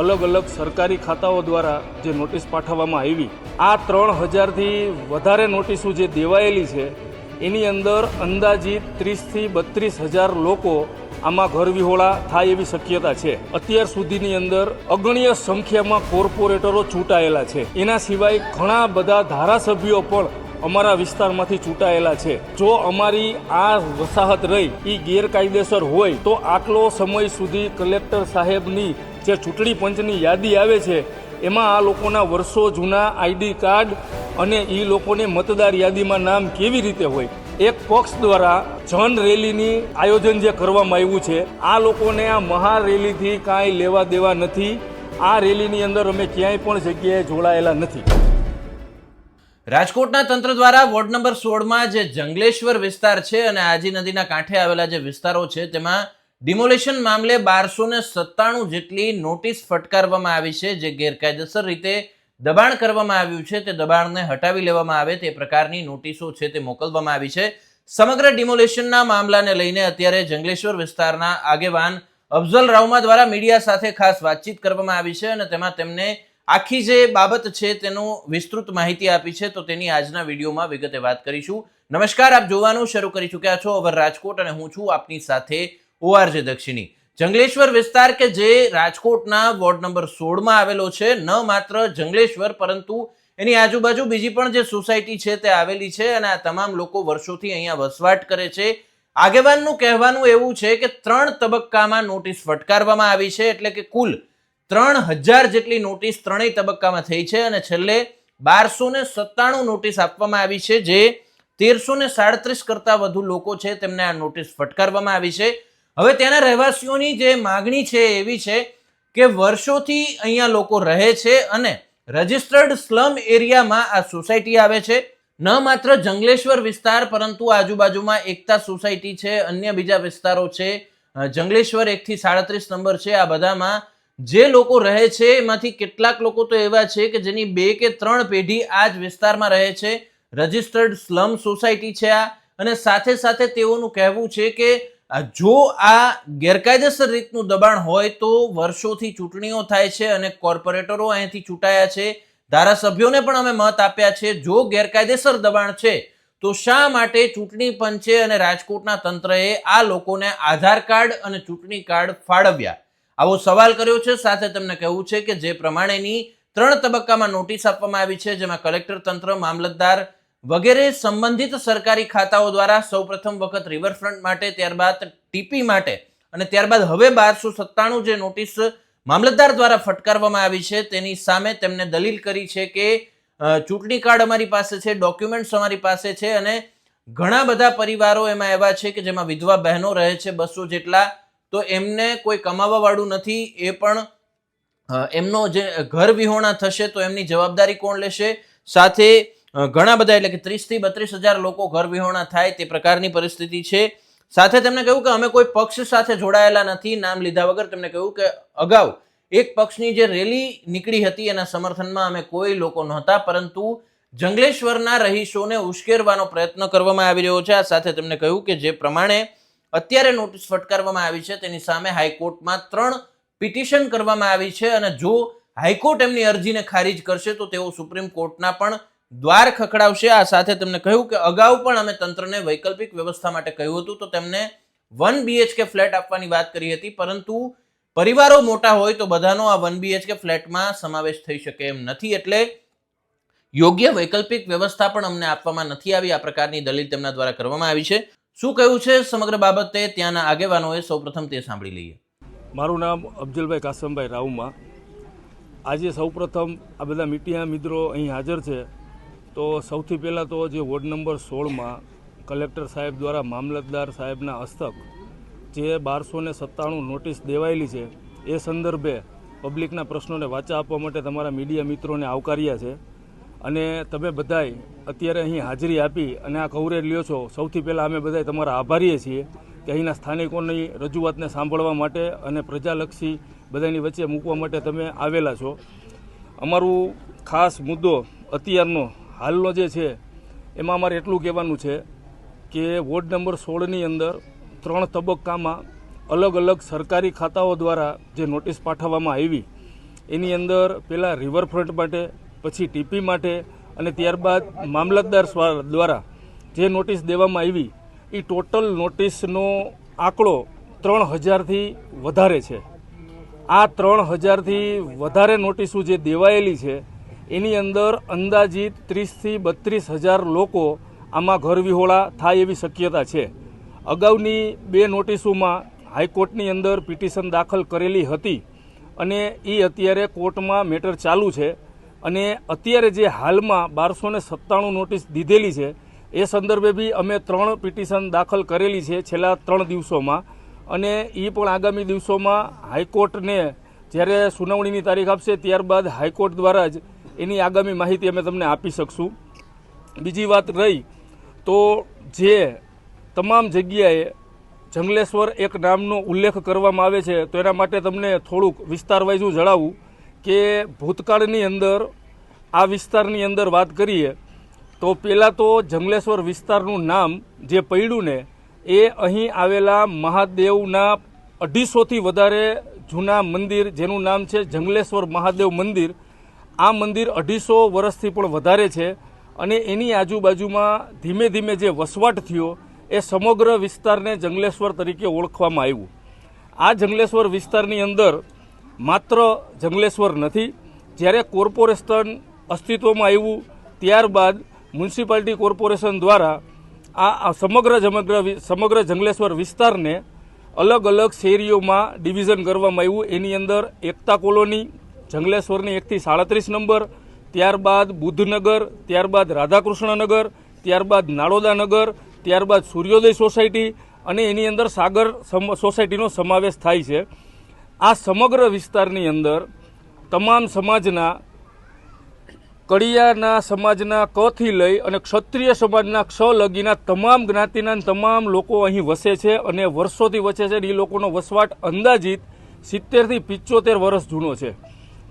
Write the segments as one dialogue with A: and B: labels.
A: અલગ અલગ સરકારી ખાતાઓ દ્વારા જે નોટિસ પાઠવવામાં આવી, આ ત્રણ હજારથી વધારે નોટિસો જે દેવાયેલી છે, એની અંદર અંદાજિત ત્રીસથી બત્રીસ હજાર લોકો આમાં ઘર વિહોળા થાય એવી શક્યતા છે. અત્યાર સુધીની અંદર અગણ્ય સંખ્યામાં કોર્પોરેટરો ચૂંટાયેલા છે. એના સિવાય ઘણા બધા ધારાસભ્યો પણ અમારા વિસ્તારમાંથી ચૂંટાયેલા છે. જો અમારી આ વસાહત રહી એ ગેરકાયદેસર હોય, તો આટલો સમય સુધી કલેક્ટર સાહેબની જે ચૂંટણી પંચની યાદી આવે છે, એમાં આ લોકોના વર્ષો જૂના આઈડી કાર્ડ અને એ લોકોને મતદાર યાદીમાં નામ કેવી રીતે હોય? એક પક્ષ દ્વારા જન રેલીની આયોજન જે કરવામાં આવ્યું છે, આ લોકોને આ મહા રેલીથી કાંઈ લેવા દેવા નથી. આ રેલીની અંદર અમે ક્યાંય પણ જગ્યાએ જોડાયેલા નથી.
B: રાજકોટના તંત્ર દ્વારા વોર્ડ નંબર સોળમાં જે જંગલેશ્વર વિસ્તાર છે અને આજી નદીના કાંઠે આવેલા જે વિસ્તારો છે, તેમાં ડિમોલેશન મામલે બારસો ને સત્તાણું જેટલી નોટિસ ફટકારવામાં આવી છે. જે ગેરકાયદેસર રીતે દબાણ કરવામાં આવ્યું છે, તે દબાણને હટાવી લેવામાં આવે, તે પ્રકારની નોટિસો છે તે મોકલવામાં આવી છે. સમગ્ર ડિમોલેશનના મામલાને લઈને અત્યારે જંગલેશ્વર વિસ્તારના આગેવાન અફઝલ રાઉમા દ્વારા મીડિયા સાથે ખાસ વાતચીત કરવામાં આવી છે અને તેમાં તેમને આખી જે બાબત છે તેનું વિસ્તૃત માહિતી આપી છે, તો તેની આજના વિડીયોમાં વિગતે વાત કરીશું. નમસ્કાર, આપ જોવાનું શરૂ કરી ચૂક્યા છો અવર રાજકોટ અને હું છું આપની સાથે ઓઆરજે દક્ષિણી. જંગલેશ્વર વિસ્તાર કે જે રાજકોટના વોર્ડ નંબર સોળમાં આવેલો છે, ન માત્ર જંગલેશ્વર, પરંતુ એની આજુબાજુ બીજી પણ જે સોસાયટી છે તે આવેલી છે અને આ તમામ લોકો વર્ષોથી અહીંયા વસવાટ કરે છે. આગેવાનનું કહેવાનું એવું છે કે ત્રણ તબક્કામાં નોટિસ ફટકારવામાં આવી છે, એટલે કે કુલ ત્રણ હજાર જેટલી નોટિસ ત્રણેય તબક્કામાં થઈ છે અને છેલ્લે બારસો ને સત્તાણું નોટિસ આપવામાં આવી છે, જે તેરસો ને સાડત્રીસ કરતા વધુ લોકો છે, તેમને આ નોટિસ ફટકારવામાં આવી છે. હવે ત્યાંના રહેવાસીઓની જે માગણી છે એવી છે કે વર્ષોથી અહીંયા લોકો રહે છે અને રજિસ્ટર્ડ સ્લમ એરિયામાં આ સોસાયટી આવે છે. ન માત્ર જંગલેશ્વર વિસ્તાર, પરંતુ આજુબાજુમાં એકતા સોસાયટી છે, અન્ય બીજા વિસ્તારો છે. જંગલેશ્વર એકથી સાડત્રીસ નંબર છે, આ બધામાં જે લોકો રહે છે, એમાંથી કેટલાક લોકો તો એવા છે કે જેની બે કે ત્રણ પેઢી આ જ વિસ્તારમાં રહે છે. રજિસ્ટર્ડ સ્લમ સોસાયટી છે આ. અને સાથે સાથે તેઓનું કહેવું છે કે જો આ ગેરકાયદેસર રીતનું દબાણ હોય તો વર્ષોથી ચૂંટણીઓ થાય છે અને કોર્પોરેટરો અહીંથી ચૂંટાયા છે. ધારાસભ્યોને પણ અમે મત આપ્યા છે, જો ગેરકાયદેસર દબાણ છે, તો શા માટે ચૂંટણી પંચે અને રાજકોટના તંત્રએ આ લોકોને આધાર કાર્ડ અને ચૂંટણી કાર્ડ ફાળવ્યા? આવો સવાલ કર્યો છે. સાથે તમને કહેવું છે કે જે પ્રમાણેની ત્રણ તબક્કામાં નોટિસ આપવામાં આવી છે, જેમાં કલેક્ટર તંત્ર, મામલતદાર વગેરે સંબંધિત સરકારી ખાતાઓ દ્વારા સૌપ્રથમ વખત રિવરફ્રન્ટ માટે, ત્યારબાદ ટીપી માટે અને ત્યારબાદ હવે બારસો સત્તાણું જે નોટિસ મામલતદાર દ્વારા ફટકારવામાં આવી છે, તેની સામે તેમને દલીલ કરી છે કે ચૂંટણી કાર્ડ અમારી પાસે છે, ડોક્યુમેન્ટ્સ અમારી પાસે છે અને ઘણા બધા પરિવારો એમાં એવા છે કે જેમાં વિધવા બહેનો રહે છે બસો જેટલા તો એમને કોઈ કમાવા વાળું નથી, એ પણ એમનો જે ઘર વિહોણા થશે તો એમની જવાબદારી કોણ લેશે? સાથે ઘણા બધા એટલે કે ત્રીસથી બત્રીસ હજાર લોકો ઘર વિહોણા થાય તે પ્રકારની પરિસ્થિતિ છે. સાથે તેમને કહ્યું કે અમે કોઈ પક્ષ સાથે જોડાયેલા નથી, નામ લીધા વગર તેમને કહ્યું કે અગાઉ એક પક્ષની જે રેલી નીકળી હતી એના સમર્થનમાં અમે કોઈ લોકો નહોતા, પરંતુ જંગલેશ્વરના રહીશોને ઉશ્કેરવાનો પ્રયત્ન કરવામાં આવી રહ્યો છે. આ સાથે તેમને કહ્યું કે જે પ્રમાણે અત્યારે નોટિસ ફટકારવામાં આવી છે, તેની સામે હાઈકોર્ટમાં ત્રણ પિટિશન કરવામાં આવી છે અને જો હાઈકોર્ટ એમની અરજીને ખારીજ કરશે, તો તેઓ સુપ્રીમ કોર્ટના પણ દ્વાર ખખડાવશે. આ સાથે તેમને કહ્યું કે અગાઉ પણ અમે તંત્રને વૈકલ્પિક વ્યવસ્થા માટે કહ્યું હતું, તો તેમને વન બીએચકે ફ્લેટ આપવાની વાત કરી હતી, પરંતુ પરિવારો મોટા હોય તો બધાનો આ વન બીએચકે ફ્લેટમાં સમાવેશ થઈ શકે એમ નથી, એટલે યોગ્ય વૈકલ્પિક વ્યવસ્થા પણ અમને આપવામાં નથી આવી. આ પ્રકારની દલીલ તેમના દ્વારા કરવામાં આવી છે. શું કહ્યું છે સમગ્ર બાબતે ત્યાંના આગેવાનોએ સૌપ્રથમ તે સાંભળી લઈએ.
A: મારું નામ અફજલભાઈ કાસમભાઈ રાઉમા. આજે સૌપ્રથમ આ બધા મીટિયા મિત્રો અહીં હાજર છે. તો સૌથી પહેલાં તો જે વોર્ડ નંબર સોળમાં કલેક્ટર સાહેબ દ્વારા મામલતદાર સાહેબના હસ્તક જે બારસો ને સત્તાણું નોટિસ દેવાયેલી છે, એ સંદર્ભે પબ્લિકના પ્રશ્નોને વાચા આપવા માટે તમારા મીડિયા મિત્રોને આવકાર્યા છે. અને તમે બધાય અત્યારે અહીં હાજરી આપી અને આ કવરેજ લ્યો છો. સૌથી પહેલાં અમે બધાય તમારા આભારીએ છીએ કે અહીંના સ્થાનિકોની રજૂઆતને સાંભળવા માટે અને પ્રજાલક્ષી બધાની વચ્ચે મૂકવા માટે તમે આવેલા છો. અમારું ખાસ મુદ્દો અત્યારનો, હાલનો જે છે, એમાં અમારે એટલું કહેવાનું છે કે વોર્ડ નંબર સોળની અંદર ત્રણ તબક્કામાં અલગ અલગ સરકારી ખાતાઓ દ્વારા જે નોટિસ પાઠવવામાં આવી, એની અંદર પહેલાં રિવરફ્રન્ટ માટે પછી ટીપી માટે અને ત્યારબાદ મામલતદાર દ્વારા જે નોટિસ દેવામાં આવી એ ટોટલ નોટિસનો આંકડો ત્રણ હજારથી વધારે છે. આ ત્રણ હજારથી વધારે નોટિસો જે દેવાયેલી છે, એની અંદર અંદાજિત ત્રીસથી બત્રીસ હજાર લોકો આમાં ઘર વિહોળા થાય એવી શક્યતા છે. અગાઉની બે નોટિસોમાં હાઈકોર્ટની અંદર પિટિશન દાખલ કરેલી હતી અને એ અત્યારે કોર્ટમાં મેટર ચાલુ છે. અને અત્યારે જે હાલમાં બારસો ને સત્તાણું નોટિસ દીધેલી છે, એ સંદર્ભે બી અમે ત્રણ પિટિશન દાખલ કરેલી છે છેલ્લા ત્રણ દિવસોમાં. અને એ પણ આગામી દિવસોમાં હાઈકોર્ટને જ્યારે સુનાવણીની તારીખ આપશે ત્યારબાદ હાઈકોર્ટ દ્વારા જ એની આગામી માહિતી અમે તમને આપી શકશું. બીજી વાત રહી તો જે તમામ જગ્યાએ જંગલેશ્વર એક નામનો ઉલ્લેખ કરવામાં આવે છે, તો એના માટે તમને થોડુંક વિસ્તારવાઇઝું જણાવું. કે ભૂતકાળની અંદર, આ વિસ્તારની અંદર વાત કરીએ, તો પહેલાં તો જંગલેશ્વર વિસ્તારનું નામ જે પડ્યું ને, એ અહીં આવેલા મહાદેવના અઢીસોથી વધારે જૂના મંદિર જેનું નામ છે જંગલેશ્વર મહાદેવ મંદિર. આ મંદિર અઢીસો વર્ષથી પણ વધારે છે અને એની આજુબાજુમાં ધીમે ધીમે જે વસવાટ થયો, એ સમગ્ર વિસ્તારને જંગલેશ્વર તરીકે ઓળખવામાં આવ્યું. આ જંગલેશ્વર વિસ્તારની અંદર માત્ર જંગલેશ્વર નથી, જ્યારે કોર્પોરેશન અસ્તિત્વમાં આવ્યું, ત્યારબાદ મ્યુનિસિપાલિટી કોર્પોરેશન દ્વારા આ સમગ્ર સમગ્ર સમગ્ર જંગલેશ્વર વિસ્તારને અલગ અલગ શેરીઓમાં ડિવિઝન કરવામાં આવ્યું. એની અંદર એકતા કોલોની, જંગલેશ્વરની એકથી સાડત્રીસ નંબર, ત્યારબાદ બુદ્ધનગર, ત્યારબાદ રાધાકૃષ્ણનગર, ત્યારબાદ નાળોદાનગર ત્યારબાદ સૂર્યોદય સોસાયટી અને એની અંદર સાગર સોસાયટીનો સમાવેશ થાય છે. આ સમગ્ર વિસ્તારની અંદર તમામ સમાજના કડિયાના સમાજના કથી લઈ અને ક્ષત્રિય સમાજના ક્ષ લગીના તમામ જ્ઞાતિના તમામ લોકો અહીં વસે છે અને વર્ષોથી વસે છે અને એ લોકોનો વસવાટ અંદાજિત સિત્તેરથી પિચોતેર વર્ષ જૂનો છે.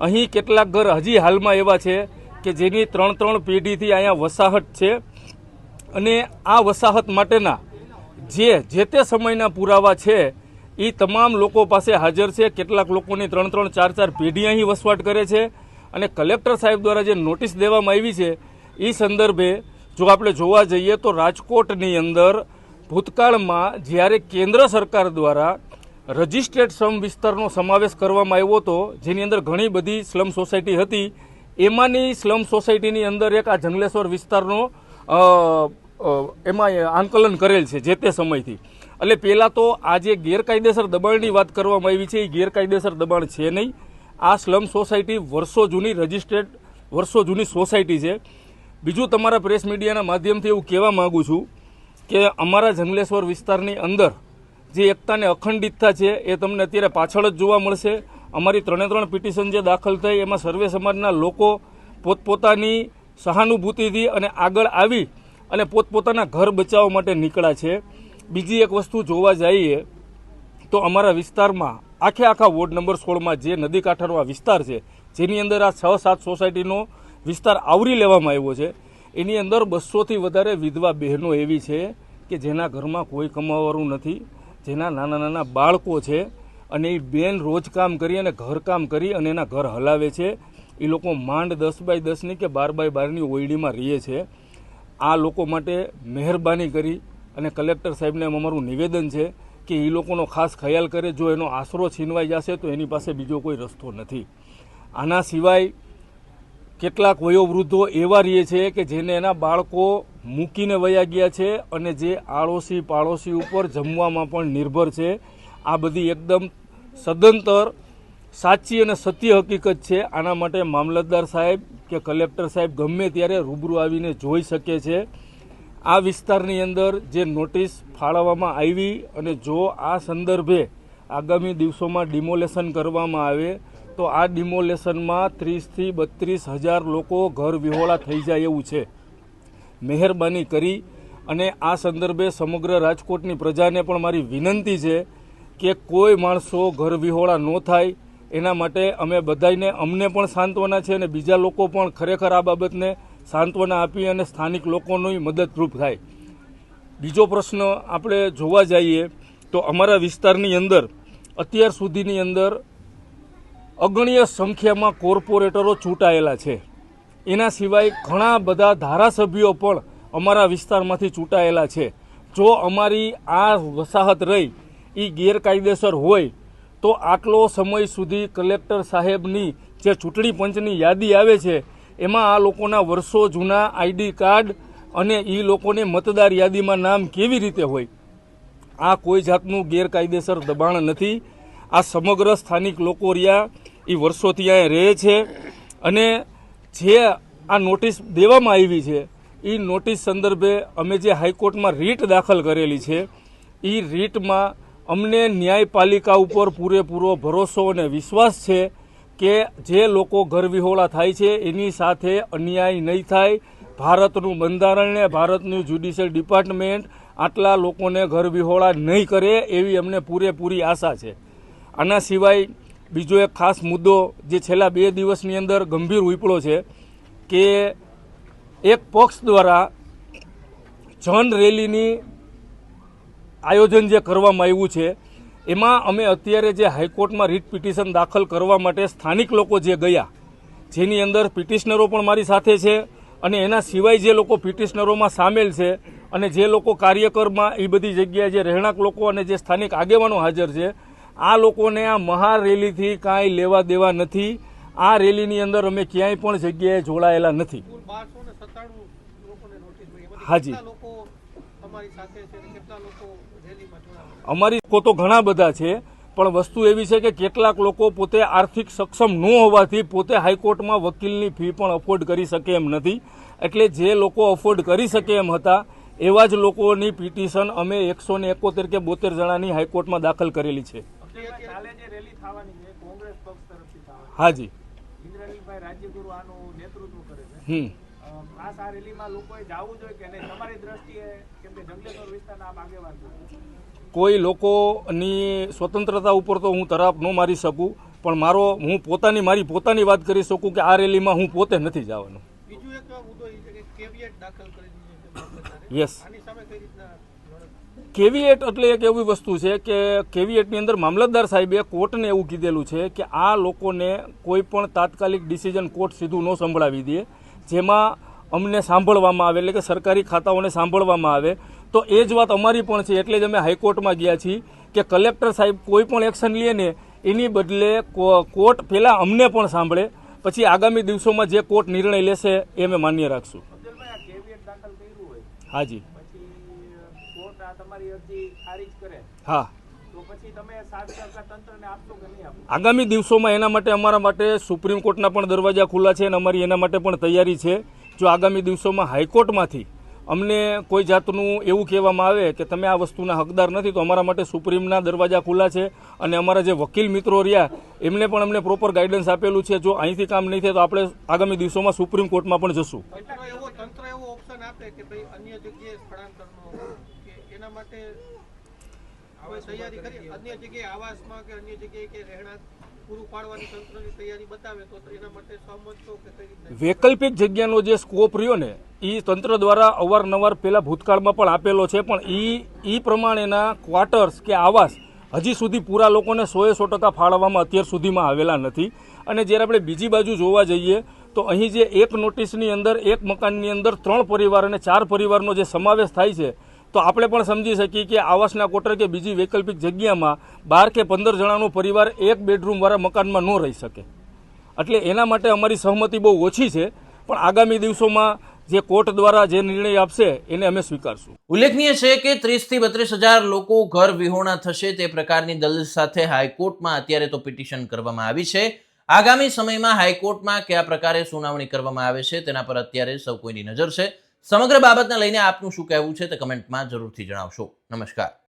A: અહીં કેટલાક ઘર હજી હાલમાં એવા છે કે જેની ત્રણ ત્રણ પેઢીથી અહીંયા વસાહત છે અને આ વસાહત માટેના જે જે તે સમયના પુરાવા છે એ તમામ લોકો પાસે હાજર છે. કેટલાક લોકોની ત્રણ ત્રણ ચાર ચાર પેઢી અહીં વસવાટ કરે છે. અને કલેક્ટર સાહેબ દ્વારા જે નોટિસ દેવામાં આવી છે એ સંદર્ભે જો આપણે જોવા જઈએ તો રાજકોટની અંદર ભૂતકાળમાં જ્યારે કેન્દ્ર સરકાર દ્વારા રજિસ્ટ્રેડ સ્લમ વિસ્તારનો સમાવેશ કરવામાં આવ્યો હતો, જેની અંદર ઘણી બધી સ્લમ સોસાયટી હતી, એમાંની સ્લમ સોસાયટીની અંદર એક આ જંગલેશ્વર વિસ્તારનો એમાં આંકલન કરેલ છે, જે તે સમયથી. એટલે પહેલાં તો આ જે ગેરકાયદેસર દબાણની વાત કરવામાં આવી છે, એ ગેરકાયદેસર દબાણ છે નહીં. આ સ્લમ સોસાયટી વર્ષો જૂની રજિસ્ટ્રેડ, વર્ષો જૂની સોસાયટી છે. બીજું તમારા પ્રેસ મીડિયાના માધ્યમથી એવું કહેવા માગું છું કે અમારા જંગલેશ્વર વિસ્તારની અંદર જે એકતાને અખંડિતતા છે, એ તમને અત્યારે પાછળ જ જોવા મળશે. અમારી ત્રણે ત્રણ પિટિશન જે દાખલ થઈ, એમાં સર્વે સમાજના લોકો પોતપોતાની સહાનુભૂતિથી અને આગળ આવી અને પોતપોતાના ઘર બચાવવા માટે નીકળ્યા છે. બીજી એક વસ્તુ જોવા જઈએ તો અમારા વિસ્તારમાં આખે આખા વોર્ડ નંબર સોળમાં જે નદી કાંઠાનો આ વિસ્તાર છે, જેની અંદર આ છ સાત સોસાયટીનો વિસ્તાર આવરી લેવામાં આવ્યો છે, એની અંદર બસોથી વધારે વિધવા બહેનો એવી છે કે જેના ઘરમાં કોઈ કમાવાનું નથી, જેના નાના નાના બાળકો છે અને એ બેન રોજ કામ કરી અને ઘરકામ કરી અને એના ઘર હલાવે છે. એ લોકો માંડ દસ બાય દસની કે બાર બાય બારની ઓયડીમાં રહે છે. આ લોકો માટે મહેરબાની કરી અને કલેક્ટર સાહેબને અમારું નિવેદન છે કે એ લોકોનો ખાસ ખ્યાલ કરે, જો એનો આશરો છીનવાઈ જશે તો એની પાસે બીજો કોઈ રસ્તો નથી. આના સિવાય કેટલાક વયોવૃદ્ધો એવા રહે છે કે જેને એના બાળકો મૂકીને વયા ગયા છે અને જે આડોશી પાડોશી ઉપર જમવામાં પણ નિર્ભર છે. આ બધી એકદમ સદંતર સાચી અને સત્ય હકીકત છે. આના માટે મામલતદાર સાહેબ કે કલેક્ટર સાહેબ ગમે ત્યારે રૂબરૂ આવીને જોઈ શકે છે. આ વિસ્તારની અંદર જે નોટિસ ફાળવવામાં આવી અને જો આ સંદર્ભે આગામી દિવસોમાં ડિમોલેશન કરવામાં આવે, તો આ ડિમોલેશનમાં ત્રીસથી બત્રીસ હજાર લોકો ઘર વિહોળા થઈ જાય એવું છે. મહેરબાની કરી અને આ સંદર્ભે સમગ્ર રાજકોટની પ્રજાને પણ મારી વિનંતી છે કે કોઈ માણસો ઘર વિહોળા ન થાય. એના માટે અમે બધાને અમને પણ સાંત્વના છે અને બીજા લોકો પણ ખરેખર આ બાબતને સાંત્વના આપી અને સ્થાનિક લોકોની મદદરૂપ થાય. બીજો પ્રશ્ન આપણે જોવા જઈએ તો અમારા વિસ્તારની અંદર, અત્યાર સુધીની અંદર અગણ્ય સંખ્યામાં કોર્પોરેટરો ચૂંટાયેલા છે. એના સિવાય ઘણા બધા ધારાસભ્યો પણ અમારા વિસ્તારમાંથી ચૂંટાયેલા છે. જો અમારી આ વસાહત રહી એ ગેરકાયદેસર હોય, તો આટલો સમય સુધી કલેક્ટર સાહેબની જે ચૂંટણી પંચની યાદી આવે છે એમાં આ લોકોના વર્ષો જૂના આઈડી કાર્ડ અને એ લોકોને મતદાર યાદીમાં નામ કેવી રીતે હોય? આ કોઈ જાતનું ગેરકાયદેસર દબાણ નથી. આ સમગ્ર સ્થાનિક લોકો રહ્યા એ વર્ષોથી અહીંયા રહે છે અને જે આ નોટિસ દેવામાં આવી છે એ નોટિસ સંદર્ભે અમે જે હાઈકોર્ટમાં રીટ દાખલ કરેલી છે એ રીટમાં અમને ન્યાયપાલિકા ઉપર પૂરેપૂરો ભરોસો અને વિશ્વાસ છે. કે જે લોકો ઘરવિહોળા થાય છે, એની સાથે અન્યાય નહીં થાય. ભારતનું બંધારણ ને ભારતનું જ્યુડિશિયલ ડિપાર્ટમેન્ટ આટલા લોકોને ઘરવિહોળા નહીં કરે એવી અમને પૂરેપૂરી આશા છે. આના સિવાય બીજો એક ખાસ મુદ્દો જે છેલ્લા બે દિવસની અંદર ગંભીર ઉપડો છે કે એક પક્ષ દ્વારા જન રેલીની આયોજન જે કરવામાં આવ્યું છે એમાં અમે અત્યારે જે હાઈકોર્ટમાં રીટ પિટિશન દાખલ કરવા માટે સ્થાનિક લોકો જે ગયા જેની અંદર પિટિશનરો પણ મારી સાથે છે અને એના સિવાય જે લોકો પિટિશનરોમાં સામેલ છે અને જે લોકો કાર્યકરમાં એ બધી જગ્યાએ જે રહેણાંક લોકો અને જે સ્થાનિક આગેવાનો હાજર છે આ લોકોને આ મહા રેલીથી કાંઈ લેવા દેવા નથી. આ રેલીની અંદર અમે ક્યાંય પણ જગ્યાએ જોડાયેલા નથી. હાજી. અમારી લોકો તો ઘણા બધા છે પણ વસ્તુ એવી છે કે કેટલાક લોકો પોતે આર્થિક સક્ષમ ન હોવાથી પોતે હાઈકોર્ટમાં વકીલની ફી પણ અફોર્ડ કરી શકે એમ નથી. એટલે જે લોકો અફોર્ડ કરી શકે એમ હતા એવા જ લોકોની પિટિશન અમે એકસો ને એકોતેર કે બોતેર જણાની હાઈકોર્ટમાં દાખલ કરેલી છે. હાજી હમ.
C: આ રેલીમાં લોકોએ જવું જોઈએ કે તમારી દ્રષ્ટિએ કેમ કે જંગલેશ્વર વિસ્તારના આગેવાન છો?
A: કોઈ લોકોની સ્વતંત્રતા ઉપર તો હું તરાપ ન મારી શકું પણ મારો હું પોતાની મારી પોતાની વાત કરી શકું કે આ રેલીમાં હું પોતે નથી જવાનો. યસ? કેવીએટ એટલે એક એવી વસ્તુ છે કે કેવીએટની અંદર મામલતદાર સાહેબે કોર્ટને એવું કીધેલું છે કે આ લોકોને કોઈ પણ તાત્કાલિક ડિસિઝન કોર્ટ સીધું ન સંભળાવી દે જેમાં અમને સાંભળવામાં આવે એટલે કે સરકારી ખાતાઓને સાંભળવામાં આવે તો એ જ વાત અમારી પણ છે. એટલે જ અમે હાઈકોર્ટમાં ગયા છીએ કે કલેક્ટર સાહેબ કોઈ પણ એક્શન લે ને, એની બદલે કોર્ટ પહેલાં અમને પણ સાંભળે. પછી આગામી દિવસોમાં જે કોર્ટ નિર્ણય લેશે એ અમે માન્ય રાખશું. હાજી. હા. આગામી દિવસોમાં એના માટે અમારા માટે સુપ્રીમ કોર્ટના પણ દરવાજા ખુલ્લા છે અને અમારી એના માટે પણ તૈયારી છે. જો આગામી દિવસોમાં હાઈકોર્ટમાંથી અમને કોઈ જાતનું એવું કહેવામાં આવે કે તમે આ વસ્તુના હકદાર નથી, તો અમારા માટે સુપ્રીમના દરવાજા ખુલ્લા છે અને અમારા જે વકીલ મિત્રો રહ્યા, એમને પણ અમને પ્રોપર ગાઈડન્સ આપેલું છે. જો અહીંથી કામ નહીં થાય તો આપણે આગામી દિવસોમાં સુપ્રીમ કોર્ટમાં પણ જશું.
D: અન્ય જગ્યાએ આવાસમાં કે અન્ય જગ્યાએ કે રહેણાંક
A: વૈકલ્પિક જગ્યાનો જે સ્કોપ રહ્યો ને એ તંત્ર દ્વારા અવારનવાર પહેલાં ભૂતકાળમાં પણ આપેલો છે, પણ એ એ પ્રમાણેના ક્વાર્ટર્સ કે આવાસ હજી સુધી પૂરા લોકોને સોએ સો ટકા ફાળવવામાં અત્યાર સુધીમાં આવેલા નથી. અને જ્યારે આપણે બીજી બાજુ જોવા જઈએ, તો અહીં જે એક નોટિસની અંદર, એક મકાનની અંદર ત્રણ પરિવાર અને ચાર પરિવારનો જે સમાવેશ થાય છે તો આપણે પણ સમજી શકીએ કે આવાસના કોટર કે બીજી વૈકલ્પિક જગ્યામાં બાર કે પંદર જણાનો પરિવાર એક બેડરૂમવાળા મકાનમાં ન રહી શકે. એટલે એના માટે અમારી સહમતિ બહુ ઓછી છે, પણ આગામી દિવસોમાં જે કોર્ટ દ્વારા જે નિર્ણય આપશે, એને અમે સ્વીકારશું.
B: ઉલ્લેખનીય છે કે ત્રીસથી બત્રીસ હજાર લોકો ઘર વિહોણા થશે તે પ્રકારની દલીલ સાથે હાઈકોર્ટમાં અત્યારે તો પિટિશન કરવામાં આવી છે. આગામી સમયમાં હાઈકોર્ટમાં કયા પ્રકારે સુનાવણી કરવામાં આવે છે તેના પર અત્યારે સૌ કોઈની નજર છે. સમગ્ર બાબતને લઈને આપનું શું કહેવું છે તે કમેન્ટમાં જરૂરથી જણાવશો. નમસ્કાર.